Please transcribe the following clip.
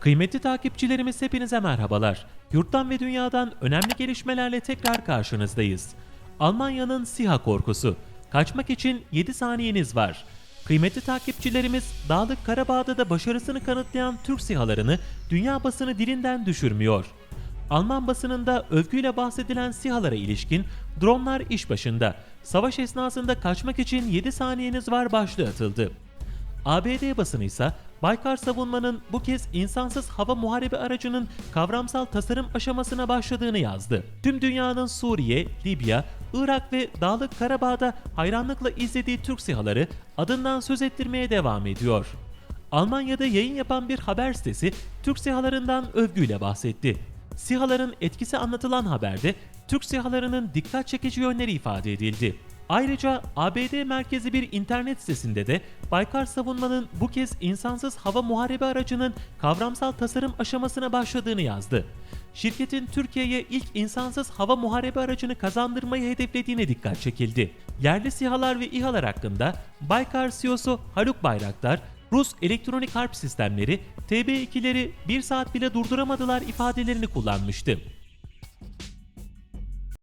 Kıymetli takipçilerimiz hepinize merhabalar. Yurttan ve dünyadan önemli gelişmelerle tekrar karşınızdayız. Almanya'nın SİHA korkusu. Kaçmak için 7 saniyeniz var. Kıymetli takipçilerimiz Dağlık Karabağ'da da başarısını kanıtlayan Türk SİHA'larını dünya basını dilinden düşürmüyor. Alman basınında övgüyle bahsedilen SİHA'lara ilişkin dronlar iş başında. Savaş esnasında kaçmak için 7 saniyeniz var başlığı atıldı. ABD basını ise Baykar savunmanın bu kez insansız hava muharebe aracının kavramsal tasarım aşamasına başladığını yazdı. Tüm dünyanın Suriye, Libya, Irak ve Dağlık Karabağ'da hayranlıkla izlediği Türk SİHA'ları adından söz ettirmeye devam ediyor. Almanya'da yayın yapan bir haber sitesi Türk SİHA'larından övgüyle bahsetti. SİHA'ların etkisi anlatılan haberde Türk SİHA'larının dikkat çekici yönleri ifade edildi. Ayrıca ABD merkezi bir internet sitesinde de Baykar Savunma'nın bu kez insansız hava muharebe aracının kavramsal tasarım aşamasına başladığını yazdı. Şirketin Türkiye'ye ilk insansız hava muharebe aracını kazandırmayı hedeflediğine dikkat çekildi. Yerli SİHA'lar ve İHA'lar hakkında Baykar CEO'su Haluk Bayraktar, Rus elektronik harp sistemleri TB2'leri bir saat bile durduramadılar ifadelerini kullanmıştı.